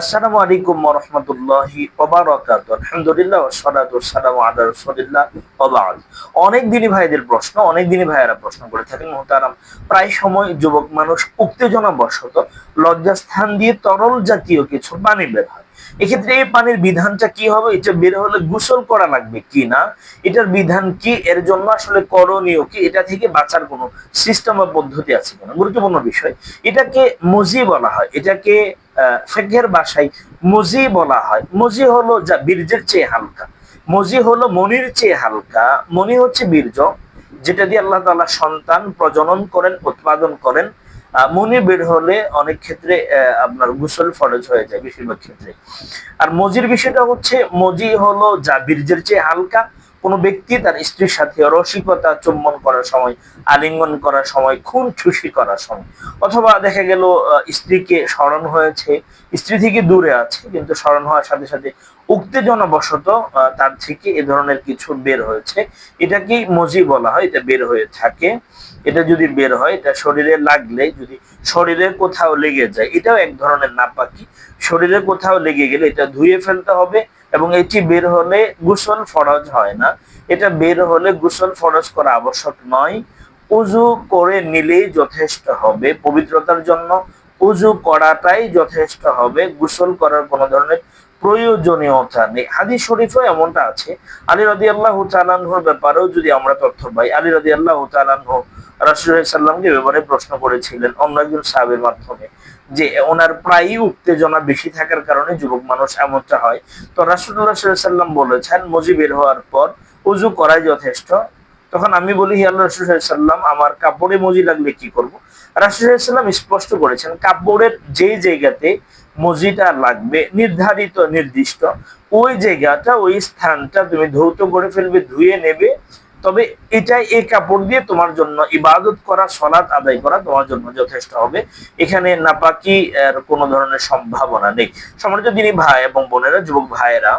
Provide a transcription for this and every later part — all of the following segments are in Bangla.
আসসালামু আলাইকুম আলহামদুলিল্লাহ দিনই ভাইদের প্রশ্ন ভাইয়েরা প্রশ্ন করে থাকেন, মোহতারাম। প্রায় সময় যুবক মানুষ উত্তেজনা বশত লজ্জাস্থান দিয়ে তরল জাতীয় কিছু পানি বের হয়। এক্ষেত্রে এই পানির বিধানটা কি হবে? এটা বের হলে গোসল করা লাগবে কি না? এটার বিধান কি? এর জন্য আসলে করণীয় কি? এটা থেকে বাঁচার কোনো সিস্টেম বা পদ্ধতি আছে কিনা? গুরুত্বপূর্ণ বিষয়। এটাকে মজি বলা হয়। এটাকে ফেকের বাসায় মজি বলা হয়। মজি হলো যা বীর্যের চেয়ে হালকা। মজি হলো মনির চেয়ে হালকা। মনি হচ্ছে বীর্য, যেটা দিয়ে আল্লাহ তালা সন্তান প্রজনন করেন, উৎপাদন করেন। মনি বের হলে অনেক ক্ষেত্রে আপনার গুসল ফরজ হয়ে যায় বেশিরভাগ ক্ষেত্রে। আর মজির বিষয়টা হচ্ছে, মজি হলো যা বীর্যের চেয়ে হালকা কোনো ব্যক্তি তার স্ত্রীর সাথে রসিকতা চুম্বন করার সময় আলিঙ্গন করার সময় খুন খুশি করার সময় অথবা দেখা গেল স্ত্রীকে স্মরণ হয়েছে স্ত্রী থেকে দূরে আছে কিন্তু স্মরণ হওয়ার সাথে সাথে উত্তেজনা বশত আহ, তার থেকে এ ধরনের কিছু বের হয়েছে। এটাকেই মজি বলা হয় এটা বের হয়ে থাকে। এটা যদি বের হয় এটা শরীরে লাগলে যদি শরীরে কোথাও লেগে যায় এটাও এক ধরনের নাপাকি। শরীরে কোথাও লেগে গেলে এটা ধুয়ে ফেলতে হবে এবং এটি বের হলে গোসল ফরজ হয় না। এটা বের হলে গোসল ফরজ করা আবশ্যক নয়। উজু করে নিলেই যথেষ্ট হবে। পবিত্রতার জন্য উজু করাটাই যথেষ্ট হবে। গোসল করার কোনো ধরনের প্রয়োজনীয়তা নেই। হাদিস শরীফও এমনটা আছে। আলী রাদি আল্লাহ তালানহর ব্যাপারেও যদি আমরা তথ্য পাই, আলী রাদি আল্লাহ তালানহ রাসুল সাল্লামকে ব্যাপারে প্রশ্ন করেছিলেন অন্য একজন সাহেবের মাধ্যমে যে ওনার প্রায়ই উত্তেজনা বেশি থাকার কারণে যুবক মানুষ এমনটা হয়। তো রাসুল্লাহ সাল্লাম বলেছেন মজি বের হওয়ার পর উজু করাই যথেষ্ট। তখন আমি বলি সাল্লাম আমার কাপড়ে মজি লাগলে কি করব? রাসুল স্পষ্ট করেছেন, কাপড়ের যেই জায়গাতে মজিটা লাগবে, নির্ধারিত, নির্দিষ্ট, ওই জায়গাটা, ওই স্থানটা তুমি ধৌত করে ফেলবে, ধুয়ে নেবে তবে এটাই এই কাপড় দিয়ে তোমার জন্য ইবাদত করা, সলাৎ আদায় করা তোমার জন্য যথেষ্ট হবে। এখানে নাপাকি কোনো ধরনের সম্ভাবনা নেই। সম্মানিত দিনী ভাই এবং বোনেরা, যুবক ভাইয়েরা,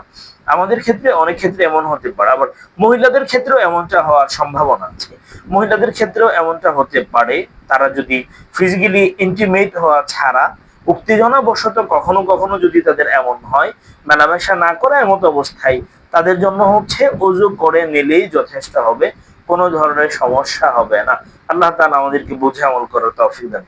আমাদের ক্ষেত্রে অনেক ক্ষেত্রে এমন হতে পারে, আবার মহিলাদের ক্ষেত্রেও এমনটা হওয়ার সম্ভাবনা আছে। মহিলাদের ক্ষেত্রেও এমনটা হতে পারে, তারা যদি ফিজিক্যালি ইন্টিমেট হওয়া ছাড়া উত্তেজনা বশত কখনো কখনো যদি তাদের এমন হয়, মেলামেশা না করা এমত অবস্থায় তাদের জন্য হচ্ছে উজু করে নিলেই যথেষ্ট হবে, কোনো ধরনের সমস্যা হবে না। আল্লাহ তালা আমাদেরকে বুঝে আমল করার তৌফিক দান